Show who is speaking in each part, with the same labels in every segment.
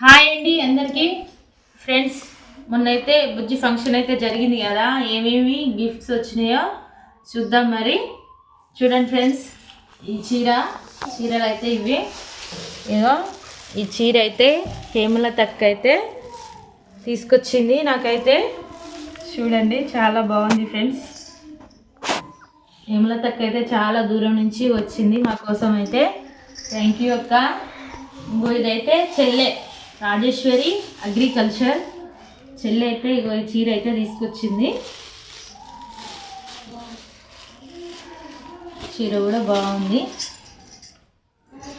Speaker 1: Hi అండి అందరికీ. Friends మొన్నైతే బుజ్జి function అయితే జరిగింది కదా ఏమేమి గిఫ్ట్స్ వచ్చినాయో చూద్దాం మరి. చూడండి ఫ్రెండ్స్ ఈ చీర చీరలు అయితే ఇవి. ఏదో ఈ చీర అయితే హేమల తక్క అయితే తీసుకొచ్చింది నాకైతే. చూడండి చాలా బాగుంది ఫ్రెండ్స్. హేమలతక్క అయితే చాలా దూరం నుంచి వచ్చింది మా కోసం అయితే. థ్యాంక్ యూ అక్క. ఇంకో ఇదైతే చెల్లె. రాజేశ్వరి అగ్రికల్చర్. చెల్లె అయితే ఇగో చీర అయితే తీసుకొచ్చింది. చీర కూడా బాగుంది.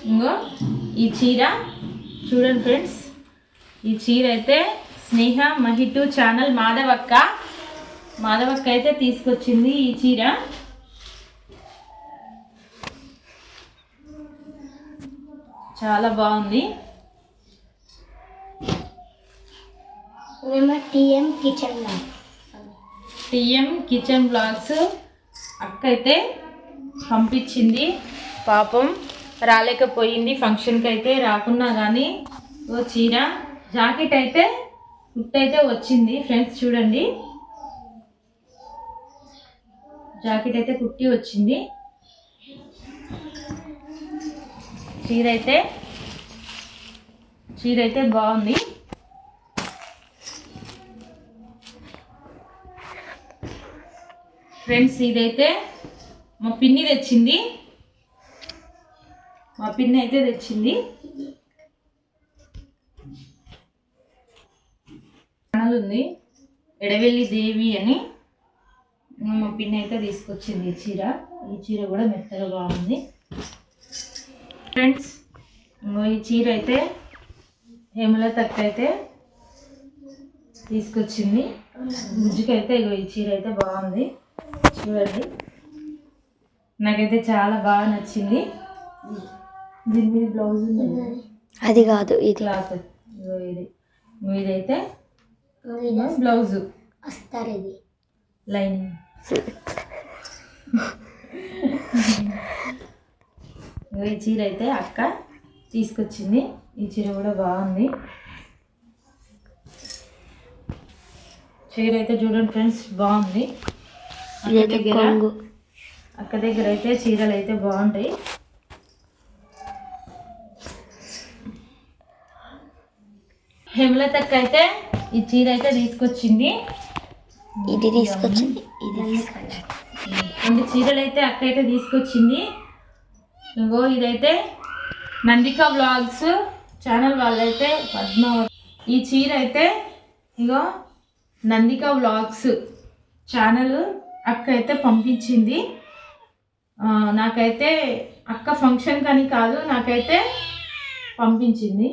Speaker 1: ఇంకో ఈ చీర చూడండి ఫ్రెండ్స్. ఈ చీర అయితే స్నేహ మహిటు ఛానల్ మాధవక్క. మాధవక్క అయితే తీసుకొచ్చింది ఈ చీర. చాలా బాగుంది.
Speaker 2: TM kitchen
Speaker 1: TM kitchen blogs అక్క అయితే పంపించింది. పాపం రాలేకపోయింది ఫంక్షన్కి అయితే రాకున్నా కానీ ఓ చీర జాకెట్ అయితే కుట్ అయితే వచ్చింది. ఫ్రెండ్స్ చూడండి. జాకెట్ అయితే కుట్టి వచ్చింది. చీర అయితే చీర అయితే బాగుంది. ఫ్రెండ్స్ ఇదైతే మా పిన్ని తెచ్చింది. మా పిన్ని అయితే తెచ్చింది. ఛానల్ ఉంది. ఎడవెల్లి దేవి అని మా పిన్ని అయితే తీసుకొచ్చింది ఈ చీర. ఈ చీర కూడా మెత్తగా బాగుంది ఫ్రెండ్స్ ఇంగో ఈ చీర అయితే హేమలతక్క అయితే తీసుకొచ్చింది. గుజ్జుకైతే ఇగో ఈ చీర అయితే బాగుంది. చూడండి. నాకైతే చాలా బాగా నచ్చింది. దీని మీద బ్లౌజ్ ఉంది.
Speaker 2: అది కాదు ఇది.
Speaker 1: క్లాత్. ఇది. ఇదైతే బ్లౌజ్.
Speaker 2: వస్తారు ఇది.
Speaker 1: లైనింగ్. ఇగో ఈ చీర అయితే అక్క తీసుకొచ్చింది. ఈ చీర కూడా బాగుంది. చీర అయితే చూడండి ఫ్రెండ్స్ బాగుంది. అక్క దగ్గర? అక్క దగ్గర అయితే చీరలు అయితే బాగుంటాయి. హేమలతక్క అయితే ఈ చీర అయితే తీసుకొచ్చింది.
Speaker 2: ఇది తీసుకొచ్చింది. ఇది
Speaker 1: రెండు చీరలు అయితే అక్క అయితే తీసుకొచ్చింది. ఇంకో ఇదైతే నందిక వ్లాగ్స్ ఛానల్ వాళ్ళైతే పద్మావతి ఈ చీర అయితే ఇగో నందిక వ్లాగ్స్ ఛానల్ అక్క అయితే పంపించింది నాకైతే అక్క ఫంక్షన్ కానీ కాదు నాకైతే పంపించింది.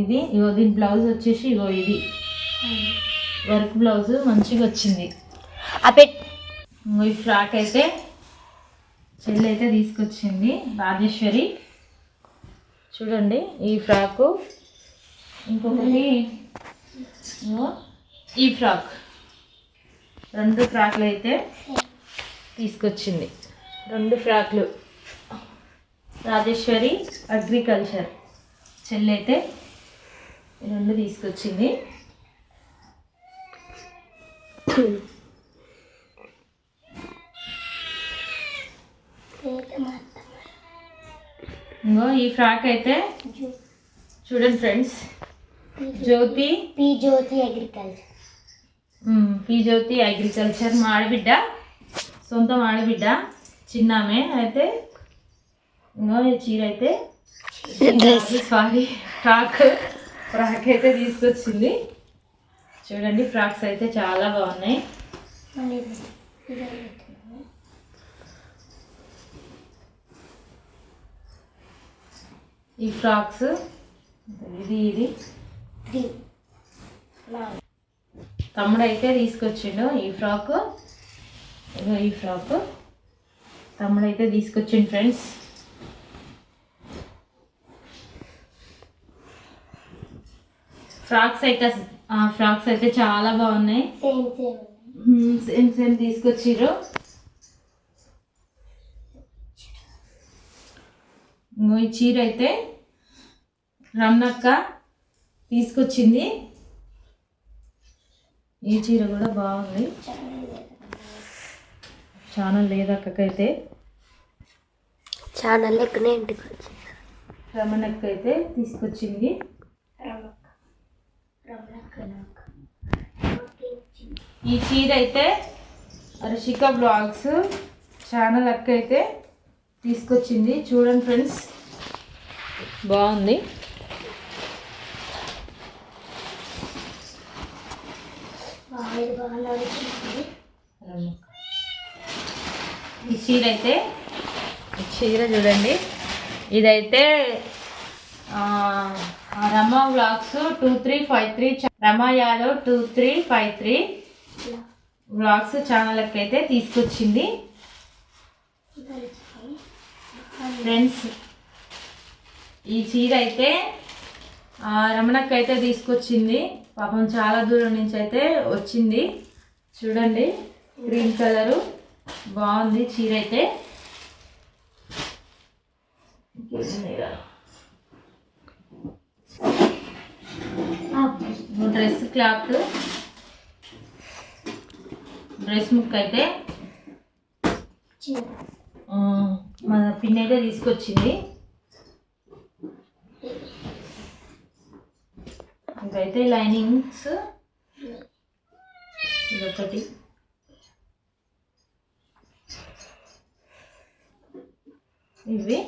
Speaker 1: ఇది ఇగో దీని బ్లౌజ్ వచ్చేసి ఇగో ఇది. వర్క్ బ్లౌజ్ మంచిగా వచ్చింది ఈ ఫ్రాక్ అయితే చెల్లి అయితే తీసుకొచ్చింది రాజేశ్వరి. చూడండి ఈ ఫ్రాకు. ఇంకొకటి ఈ ఫ్రాక్. రెండు ఫ్రాక్లు అయితే తీసుకొచ్చింది. రెండు ఫ్రాక్లు. రాజేశ్వరి అగ్రికల్చర్ చెల్లి అయితే ఈ రెండు తీసుకొచ్చింది. ఇంగో ఈ ఫ్రాక్ అయితే చూడండి friends. Jyothi
Speaker 2: P Jyothi agriculture.
Speaker 1: Um, P Jyothi agriculture మా ఆడబిడ్డ సొంతం ఆడబిడ్డ చిన్నామే అయితే ఇంకో చీర అయితే సారీ ఫ్రాక్ ఫ్రాక్ అయితే తీసుకొచ్చింది. చూడండి ఫ్రాక్స్ అయితే చాలా బాగున్నాయి. ఈ ఫ్రాక్స్ ఇది ఇది. తమ్ముడు అయితే తీసుకొచ్చిండు ఈ ఫ్రాక్. ఈ ఫ్రాక్. తమ్ముడు అయితే తీసుకొచ్చిండు ఫ్రెండ్స్. ఫ్రాక్స్ అయితే ఫ్రాక్స్ అయితే చాలా బాగున్నాయి.
Speaker 2: సేమ్ సేమ్
Speaker 1: తీసుకొచ్చిర్రు. ఈ చీర అయితే రమణక్క తీసుకొచ్చింది. ఈ చీర కూడా బాగుంది. చాలా లేదక్కకైతే
Speaker 2: చాలా లెక్కనే ఇంటికి వచ్చి
Speaker 1: రమణక్క అయితే తీసుకొచ్చింది. ఈ చీర అయితే రిషిక బ్లాగ్స్ ఛానల్ అక్క అయితే తీసుకొచ్చింది. చూడండి ఫ్రెండ్స్. బాగుంది. ఈ చీర అయితే ఈ చీర చూడండి. ఇదైతే Rama blogs two three five three Rama Yadav two three five three blogs ఛానల్కి అయితే తీసుకొచ్చింది ఫ్రెండ్స్ ఈ చీర అయితే రమణక్క అయితే తీసుకొచ్చింది. పాపం చాలా దూరం నుంచి అయితే వచ్చింది. చూడండి గ్రీన్ కలరు. బాగుంది చీర అయితే. Dress cloth. డ్రెస్ ముక్క అయితే. మన పిన్ అయితే తీసుకొచ్చింది. ఇంకైతే లైనింగ్స్. ఇదొకటి. ఇవి.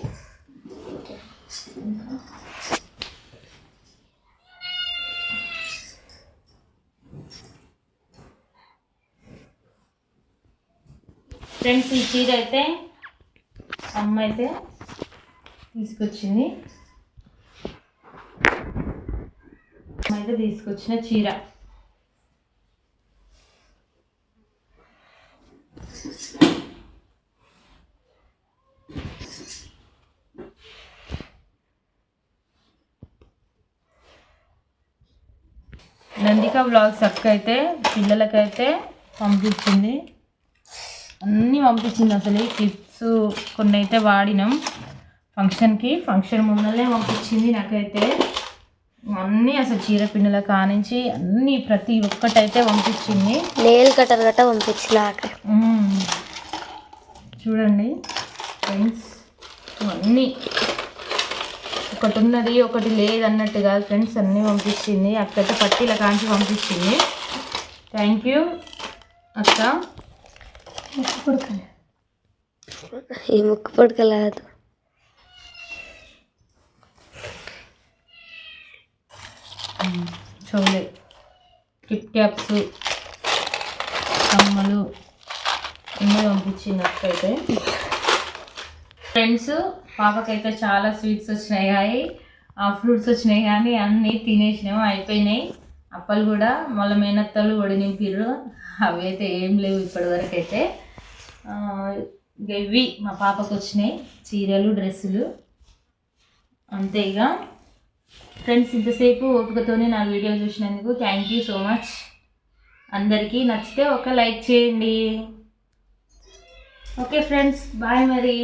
Speaker 1: ఫ్రెండ్స్ ఈ చీర అయితే అమ్మ అయితే తీసుకొచ్చింది అమ్మ అయితే తీసుకొచ్చిన చీర. నందిక బ్లాగ్స్ అక్క అయితే పిల్లలకైతే పంపించింది. అన్నీ పంపించింది అసలు. ఈ క్లిప్స్ కొన్ని అయితే వాడినాం. ఫంక్షన్కి ఫంక్షన్ ముందరనే పంపించింది నాకైతే. అన్నీ అసలు చీర పిన్నుల కానించి అన్నీ ప్రతి ఒక్కటైతే పంపించింది.
Speaker 2: నేల్ కటర్ గట్ట పంపించిన.
Speaker 1: చూడండి ఫ్రెండ్స్ అన్నీ ఒకటి ఉన్నది ఒకటి లేదన్నట్టు కాదు ఫ్రెండ్స్ అన్నీ పంపించింది. అక్కైతే పట్టీల కాంచి పంపించింది. థ్యాంక్ యూ అక్క.
Speaker 2: ఈ ముక్కు పొడకలేదు
Speaker 1: చోలే టిప్ క్యాప్స్ కమ్మలు ఇన్ని పంపించినట్లయితే. ఫ్రెండ్స్ పాపకైతే చాలా స్వీట్స్ వచ్చినాయి. కానీ ఆ ఫ్రూట్స్ వచ్చినాయి కానీ అన్నీ తినేసినాము అయిపోయినాయి. అప్పలు కూడా మళ్ళీ మేనత్తలు ఒడి నింపిర్రు. అవి అయితే ఏం లేవు ఇప్పటివరకు అయితే ఇవి మా పాపకు వచ్చినాయి చీరలు డ్రెస్సులు. అంతే ఇక ఫ్రెండ్స్ ఇంతసేపు ఓపికతోనే నా వీడియో చూసినందుకు థ్యాంక్ యూ సో మచ్ అందరికీ నచ్చితే ఒక లైక్ చేయండి. ఓకే ఫ్రెండ్స్ బాయ్ మరి.